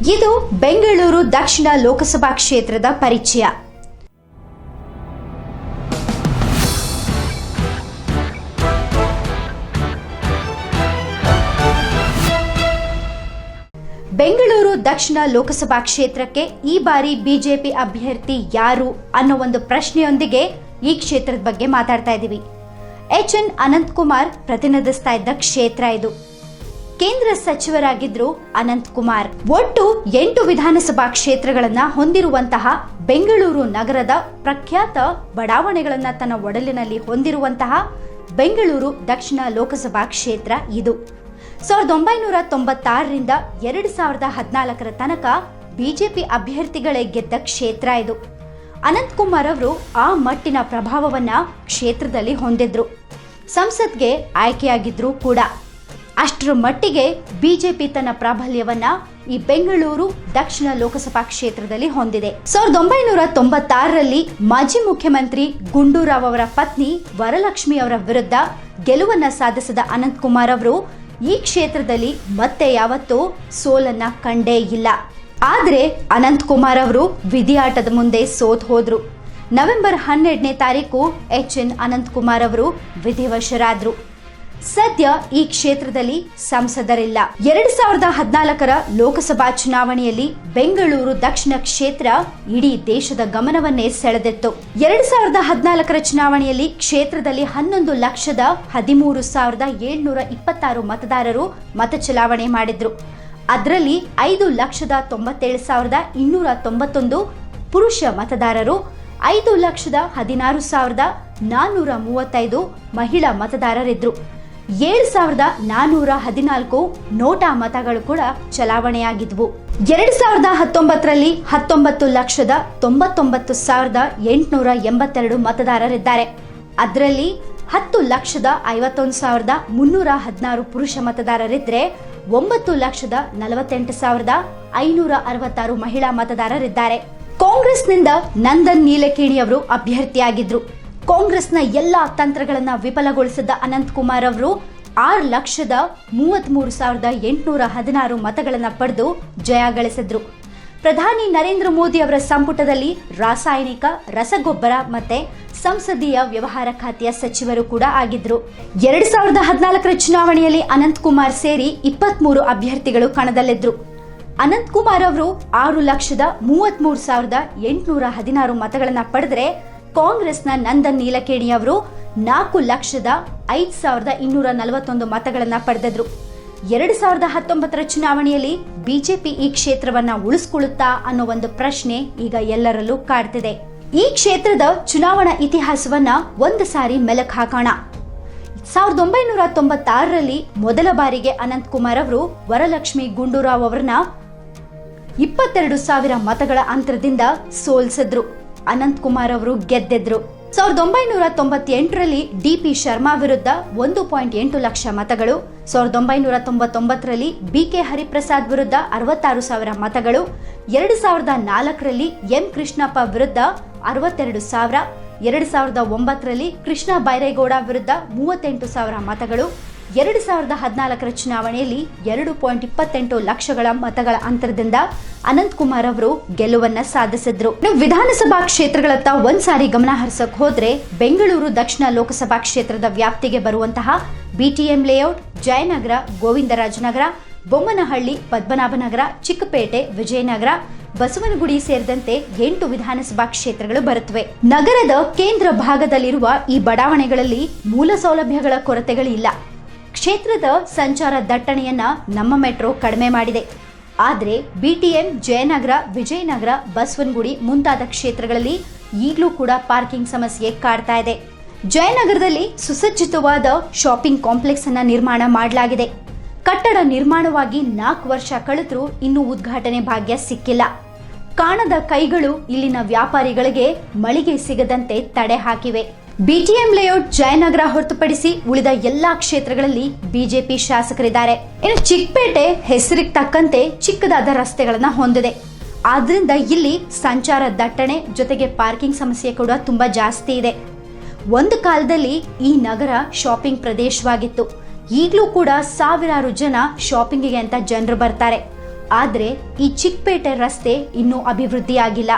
ಇದು ಬೆಂಗಳೂರು ದಕ್ಷಿಣ ಲೋಕಸಭಾ ಕ್ಷೇತ್ರದ ಪರಿಚಯ. ಬೆಂಗಳೂರು ದಕ್ಷಿಣ ಲೋಕಸಭಾ ಕ್ಷೇತ್ರಕ್ಕೆ ಈ ಬಾರಿ ಬಿಜೆಪಿ ಅಭ್ಯರ್ಥಿ ಯಾರು ಅನ್ನೋ ಒಂದು ಪ್ರಶ್ನೆಯೊಂದಿಗೆ ಈ ಕ್ಷೇತ್ರದ ಬಗ್ಗೆ ಮಾತಾಡ್ತಾ ಇದ್ದೀವಿ. ಎಚ್ ಎನ್ ಅನಂತಕುಮಾರ್ ಪ್ರತಿನಿಧಿಸ್ತಾ ಇದ್ದ ಕ್ಷೇತ್ರ ಇದು. ಕೇಂದ್ರ ಸಚಿವರಾಗಿದ್ರು ಅನಂತ್ ಕುಮಾರ್. ಒಟ್ಟು ಎಂಟು ವಿಧಾನಸಭಾ ಕ್ಷೇತ್ರಗಳನ್ನ ಹೊಂದಿರುವಂತಹ ಬೆಂಗಳೂರು ನಗರದ ಪ್ರಖ್ಯಾತ ಬಡಾವಣೆಗಳನ್ನ ತನ್ನ ಒಡಲಿನಲ್ಲಿ ಹೊಂದಿರುವಂತಹ ಬೆಂಗಳೂರು ದಕ್ಷಿಣ ಲೋಕಸಭಾ ಕ್ಷೇತ್ರ ಇದು. ಸಾವಿರದ ಒಂಬೈನೂರ ತೊಂಬತ್ತಾರರಿಂದ ಎರಡು ಸಾವಿರದ ಹದಿನಾಲ್ಕರ ತನಕ ಬಿಜೆಪಿ ಅಭ್ಯರ್ಥಿಗಳೇ ಗೆದ್ದ ಕ್ಷೇತ್ರ ಇದು. ಅನಂತ್ ಕುಮಾರ್ ಅವರು ಆ ಮಟ್ಟಿನ ಪ್ರಭಾವವನ್ನ ಕ್ಷೇತ್ರದಲ್ಲಿ ಹೊಂದಿದ್ರು. ಸಂಸತ್ಗೆ ಆಯ್ಕೆಯಾಗಿದ್ರು ಕೂಡ. ಅಷ್ಟರ ಮಟ್ಟಿಗೆ ಬಿಜೆಪಿ ತನ್ನ ಪ್ರಾಬಲ್ಯವನ್ನ ಈ ಬೆಂಗಳೂರು ದಕ್ಷಿಣ ಲೋಕಸಭಾ ಕ್ಷೇತ್ರದಲ್ಲಿ ಹೊಂದಿದೆ. ಸಾವಿರದ ಒಂಬೈನೂರ ತೊಂಬತ್ತಾರರಲ್ಲಿ ಮಾಜಿ ಮುಖ್ಯಮಂತ್ರಿ ಗುಂಡೂರಾವ್ ಅವರ ಪತ್ನಿ ವರಲಕ್ಷ್ಮಿ ಅವರ ವಿರುದ್ಧ ಗೆಲುವನ್ನ ಸಾಧಿಸಿದ ಅನಂತ್ ಕುಮಾರ್ ಅವರು ಈ ಕ್ಷೇತ್ರದಲ್ಲಿ ಮತ್ತೆ ಯಾವತ್ತೂ ಸೋಲನ್ನ ಕಂಡೇ ಇಲ್ಲ. ಆದ್ರೆ ಅನಂತ್ ಕುಮಾರ್ ಅವರು ವಿಧಿಯಾಟದ ಮುಂದೆ ಸೋತ್ ಹೋದ್ರು. ನವೆಂಬರ್ ಹನ್ನೆರಡನೇ ತಾರೀಕು ಎಚ್ ಎನ್ ಅನಂತ್ ಕುಮಾರ್ ಅವರು ವಿಧಿವಶರಾದ್ರು. ಸದ್ಯ ಈ ಕ್ಷೇತ್ರದಲ್ಲಿ ಸಂಸದರಿಲ್ಲ. ಎರಡ್ ಸಾವಿರದ ಹದಿನಾಲ್ಕರ ಲೋಕಸಭಾ ಚುನಾವಣೆಯಲ್ಲಿ ಬೆಂಗಳೂರು ದಕ್ಷಿಣ ಕ್ಷೇತ್ರ ಇಡೀ ದೇಶದ ಗಮನವನ್ನೇ ಸೆಳೆದಿತ್ತು. ಎರಡ್ ಸಾವಿರದ ಹದಿನಾಲ್ಕರ ಚುನಾವಣೆಯಲ್ಲಿ ಕ್ಷೇತ್ರದಲ್ಲಿ ಹನ್ನೊಂದು ಲಕ್ಷದ ಹದಿಮೂರು ಸಾವಿರದ ಏಳ್ನೂರ ಇಪ್ಪತ್ತಾರು ಮತದಾರರು ಮತ ಚಲಾವಣೆ ಮಾಡಿದ್ರು. ಅದರಲ್ಲಿ ಐದು ಲಕ್ಷದ ತೊಂಬತ್ತೇಳು ಸಾವಿರದ ಇನ್ನೂರ ತೊಂಬತ್ತೊಂದು ಪುರುಷ ಮತದಾರರು, ಐದು ಲಕ್ಷದ ಹದಿನಾರು ಸಾವಿರದ ನಾನ್ನೂರ ಮೂವತ್ತೈದು ಮಹಿಳಾ ಮತದಾರರಿದ್ರು. ಏಳು ಸಾವಿರದ ನಾನ್ನೂರ ಹದಿನಾಲ್ಕು ನೋಟಾ ಮತಗಳು ಕೂಡ ಚಲಾವಣೆಯಾಗಿದ್ವು. ಎರಡು ಸಾವಿರದ ಹತ್ತೊಂಬತ್ತರಲ್ಲಿ ಹತ್ತೊಂಬತ್ತು ಲಕ್ಷದ ತೊಂಬತ್ತೊಂಬತ್ತು ಸಾವಿರದ ಎಂಟುನೂರ ಎಂಬತ್ತೆರಡು ಮತದಾರರಿದ್ದಾರೆ. ಅದರಲ್ಲಿ ಹತ್ತು ಲಕ್ಷದ ಐವತ್ತೊಂದು ಸಾವಿರದ ಮುನ್ನೂರ ಹದಿನಾರು ಪುರುಷ ಮತದಾರರಿದ್ದರೆ ಒಂಬತ್ತು ಲಕ್ಷದ ನಲವತ್ತೆಂಟು ಸಾವಿರದ ಐನೂರ ಅರವತ್ತಾರು ಮಹಿಳಾ ಮತದಾರರಿದ್ದಾರೆ. ಕಾಂಗ್ರೆಸ್ನಿಂದ ನಂದನ್ ನೀಲಕೇಣಿ ಅವರು ಅಭ್ಯರ್ಥಿಯಾಗಿದ್ರು. ಕಾಂಗ್ರೆಸ್ನ ಎಲ್ಲಾ ತಂತ್ರಗಳನ್ನ ವಿಫಲಗೊಳಿಸಿದ್ದ ಅನಂತಕುಮಾರ್ ಅವರು ಆರು ಲಕ್ಷದ ಮೂವತ್ಮೂರು ಸಾವಿರದ ಎಂಟುನೂರ ಹದಿನಾರು ಮತಗಳನ್ನು ಪಡೆದು ಜಯ ಗಳಿಸಿದ್ರು. ಪ್ರಧಾನಿ ನರೇಂದ್ರ ಮೋದಿ ಅವರ ಸಂಪುಟದಲ್ಲಿ ರಾಸಾಯನಿಕ, ರಸಗೊಬ್ಬರ ಮತ್ತೆ ಸಂಸದೀಯ ವ್ಯವಹಾರ ಖಾತೆಯ ಸಚಿವರು ಕೂಡ ಆಗಿದ್ರು. ಎರಡ್ ಸಾವಿರದ ಹದಿನಾಲ್ಕರ ಚುನಾವಣೆಯಲ್ಲಿ ಅನಂತಕುಮಾರ್ ಸೇರಿ ಇಪ್ಪತ್ಮೂರು ಅಭ್ಯರ್ಥಿಗಳು ಕಣದಲ್ಲಿದ್ರು. ಅನಂತಕುಮಾರ್ ಅವರು ಆರು ಲಕ್ಷದ ಮೂವತ್ಮೂರು ಸಾವಿರದ ಎಂಟುನೂರ ಹದಿನಾರು ಮತಗಳನ್ನು ಪಡೆದ್ರೆ ಕಾಂಗ್ರೆಸ್ನ ನಂದನ್ ನೀಲಕೇಣಿ ಅವರು ನಾಲ್ಕು ಲಕ್ಷದ ಐದು ಸಾವಿರದ ಇನ್ನೂರ ನಲವತ್ತೊಂದು ಮತಗಳನ್ನ ಪಡೆದಿದ್ರು. ಎರಡು ಸಾವಿರದ ಹತ್ತೊಂಬತ್ತರ ಚುನಾವಣೆಯಲ್ಲಿ ಬಿಜೆಪಿ ಈ ಕ್ಷೇತ್ರವನ್ನ ಉಳಿಸ್ಕೊಳ್ಳುತ್ತಾ ಅನ್ನೋ ಒಂದು ಪ್ರಶ್ನೆ ಈಗ ಎಲ್ಲರಲ್ಲೂ ಕಾಡ್ತಿದೆ. ಈ ಕ್ಷೇತ್ರದ ಚುನಾವಣಾ ಇತಿಹಾಸವನ್ನ ಒಂದು ಸಾರಿ ಮೆಲಕ್ ಹಾಕೋಣ. ಸಾವಿರದ ಒಂಬೈನೂರ ತೊಂಬತ್ತಾರರಲ್ಲಿ ಮೊದಲ ಬಾರಿಗೆ ಅನಂತ್ ಕುಮಾರ್ ಅವರು ವರಲಕ್ಷ್ಮಿ ಗುಂಡೂರಾವ್ ಅವರನ್ನ ಇಪ್ಪತ್ತೆರಡು ಸಾವಿರ ಮತಗಳ ಅಂತರದಿಂದ ಸೋಲ್ಸಿದ್ರು. ಅನಂತ್ ಕುಮಾರ್ ಅವರು ಗೆದ್ದಿದ್ರು. ಸಾವಿರದ ಒಂಬೈನೂರ ತೊಂಬತ್ತೆಂಟರಲ್ಲಿ ಡಿ ಪಿ ಶರ್ಮಾ ವಿರುದ್ಧ ಒಂದು ಪಾಯಿಂಟ್ ಎಂಟು ಲಕ್ಷ ಮತಗಳು. ಸಾವಿರದ ಒಂಬೈನೂರ ತೊಂಬತ್ತೊಂಬತ್ತರಲ್ಲಿ ಬಿ ಕೆ ಹರಿಪ್ರಸಾದ್ ವಿರುದ್ಧ ಅರವತ್ತಾರು ಸಾವಿರ ಮತಗಳು. ಎರಡು ಸಾವಿರದ ನಾಲ್ಕರಲ್ಲಿ ಎಂ ಕೃಷ್ಣಪ್ಪ ವಿರುದ್ಧ ಅರವತ್ತೆರಡು ಸಾವಿರ. ಎರಡು ಸಾವಿರದ ಒಂಬತ್ತರಲ್ಲಿ ಕೃಷ್ಣ ಬೈರೇಗೌಡ ವಿರುದ್ಧ ಮೂವತ್ತೆಂಟು ಸಾವಿರ ಮತಗಳು, ಎರಡು ಸಾವಿರದ ಹದಿನಾಲ್ಕರ ಚುನಾವಣೆಯಲ್ಲಿ ಎರಡು ಪಾಯಿಂಟ್ ಇಪ್ಪತ್ತೆಂಟು ಲಕ್ಷಗಳ ಮತಗಳ ಅಂತರದಿಂದ ಅನಂತ್ ಕುಮಾರ್ ಅವರು ಗೆಲುವನ್ನ ಸಾಧಿಸಿದ್ರು. ವಿಧಾನಸಭಾ ಕ್ಷೇತ್ರಗಳತ್ತ ಒಂದ್ಸಾರಿ ಗಮನ ಹರಿಸಕ್ ಹೋದ್ರೆ ಬೆಂಗಳೂರು ದಕ್ಷಿಣ ಲೋಕಸಭಾ ಕ್ಷೇತ್ರದ ವ್ಯಾಪ್ತಿಗೆ ಬರುವಂತಹ ಬಿಟಿಎಂ ಲೇಔಟ್, ಜಯನಗರ, ಗೋವಿಂದರಾಜನಗರ, ಬೊಮ್ಮನಹಳ್ಳಿ, ಪದ್ಮನಾಭನಗರ, ಚಿಕ್ಕಪೇಟೆ, ವಿಜಯನಗರ ಬಸವನಗುಡಿ ಸೇರಿದಂತೆ ಎಂಟು ವಿಧಾನಸಭಾ ಕ್ಷೇತ್ರಗಳು ಬರುತ್ತವೆ. ನಗರದ ಕೇಂದ್ರ ಭಾಗದಲ್ಲಿರುವ ಈ ಬಡಾವಣೆಗಳಲ್ಲಿ ಮೂಲ ಸೌಲಭ್ಯಗಳ ಕೊರತೆಗಳಿಲ್ಲ. ಕ್ಷೇತ್ರದ ಸಂಚಾರ ದಟ್ಟಣೆಯನ್ನ ನಮ್ಮ ಮೆಟ್ರೋ ಕಡಿಮೆ ಮಾಡಿದೆ. ಆದರೆ ಬಿಟಿಎಂ, ಜಯನಗರ, ವಿಜಯನಗರ, ಬಸವನಗುಡಿ ಮುಂತಾದ ಕ್ಷೇತ್ರಗಳಲ್ಲಿ ಈಗಲೂ ಕೂಡ ಪಾರ್ಕಿಂಗ್ ಸಮಸ್ಯೆ ಕಾಡ್ತಾ ಇದೆ. ಜಯನಗರದಲ್ಲಿ ಸುಸಜ್ಜಿತವಾದ ಶಾಪಿಂಗ್ ಕಾಂಪ್ಲೆಕ್ಸ್ ಅನ್ನ ನಿರ್ಮಾಣ ಮಾಡಲಾಗಿದೆ. ಕಟ್ಟಡ ನಿರ್ಮಾಣವಾಗಿ ನಾಲ್ಕು ವರ್ಷ ಕಳೆದರೂ ಇನ್ನೂ ಉದ್ಘಾಟನೆ ಭಾಗ್ಯ ಸಿಕ್ಕಿಲ್ಲ. ಕಾಣದ ಕೈಗಳು ಇಲ್ಲಿನ ವ್ಯಾಪಾರಿಗಳಿಗೆ ಮಳಿಗೆ ಸಿಗದಂತೆ ತಡೆ ಹಾಕಿವೆ. ಬಿಟಿಎಂ ಲೇಔಟ್ ಜಯನಗರ ಹೊರತುಪಡಿಸಿ ಉಳಿದ ಎಲ್ಲಾ ಕ್ಷೇತ್ರಗಳಲ್ಲಿ ಬಿಜೆಪಿ ಶಾಸಕರಿದ್ದಾರೆ. ಇನ್ನು ಚಿಕ್ಕಪೇಟೆ ಹೆಸರಿಗೆ ತಕ್ಕಂತೆ ಚಿಕ್ಕದಾದ ರಸ್ತೆಗಳನ್ನ ಹೊಂದಿದೆ. ಆದ್ರಿಂದ ಇಲ್ಲಿ ಸಂಚಾರ ದಟ್ಟಣೆ ಜೊತೆಗೆ ಪಾರ್ಕಿಂಗ್ ಸಮಸ್ಯೆ ಕೂಡ ತುಂಬಾ ಜಾಸ್ತಿ ಇದೆ. ಒಂದು ಕಾಲದಲ್ಲಿ ಈ ನಗರ ಶಾಪಿಂಗ್ ಪ್ರದೇಶವಾಗಿತ್ತು. ಈಗಲೂ ಕೂಡ ಸಾವಿರಾರು ಜನ ಶಾಪಿಂಗಿಗೆ ಅಂತ ಜನರು ಬರ್ತಾರೆ. ಆದ್ರೆ ಈ ಚಿಕ್ಕಪೇಟೆ ರಸ್ತೆ ಇನ್ನೂ ಅಭಿವೃದ್ಧಿಯಾಗಿಲ್ಲ.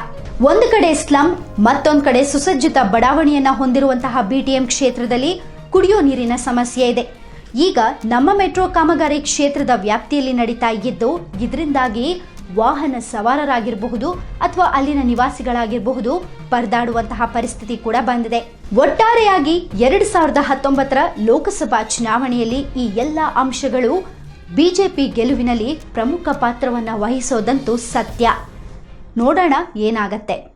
ಒಂದು ಕಡೆ ಸ್ಲಂ, ಮತ್ತೊಂದು ಕಡೆ ಸುಸಜ್ಜಿತ ಬಡಾವಣೆಯನ್ನ ಹೊಂದಿರುವಂತಹ ಬಿಟಿಎಂ ಕ್ಷೇತ್ರದಲ್ಲಿ ಕುಡಿಯೋ ನೀರಿನ ಸಮಸ್ಯೆ ಇದೆ. ಈಗ ನಮ್ಮ ಮೆಟ್ರೋ ಕಾಮಗಾರಿ ಕ್ಷೇತ್ರದ ವ್ಯಾಪ್ತಿಯಲ್ಲಿ ನಡೀತಾ ಇದ್ದು, ಇದರಿಂದಾಗಿ ವಾಹನ ಸವಾರರಾಗಿರಬಹುದು ಅಥವಾ ಅಲ್ಲಿನ ನಿವಾಸಿಗಳಾಗಿರಬಹುದು ಪರದಾಡುವಂತಹ ಪರಿಸ್ಥಿತಿ ಕೂಡ ಬಂದಿದೆ. ಒಟ್ಟಾರೆಯಾಗಿ ಎರಡ್ ಸಾವಿರದ ಹತ್ತೊಂಬತ್ತರ ಲೋಕಸಭಾ ಚುನಾವಣೆಯಲ್ಲಿ ಈ ಎಲ್ಲ ಅಂಶಗಳು ಬಿಜೆಪಿ ಗೆಲುವಿನಲ್ಲಿ ಪ್ರಮುಖ ಪಾತ್ರವನ್ನು ವಹಿಸೋದಂತೂ ಸತ್ಯ. ನೋಡೋಣ ಏನಾಗತ್ತೆ.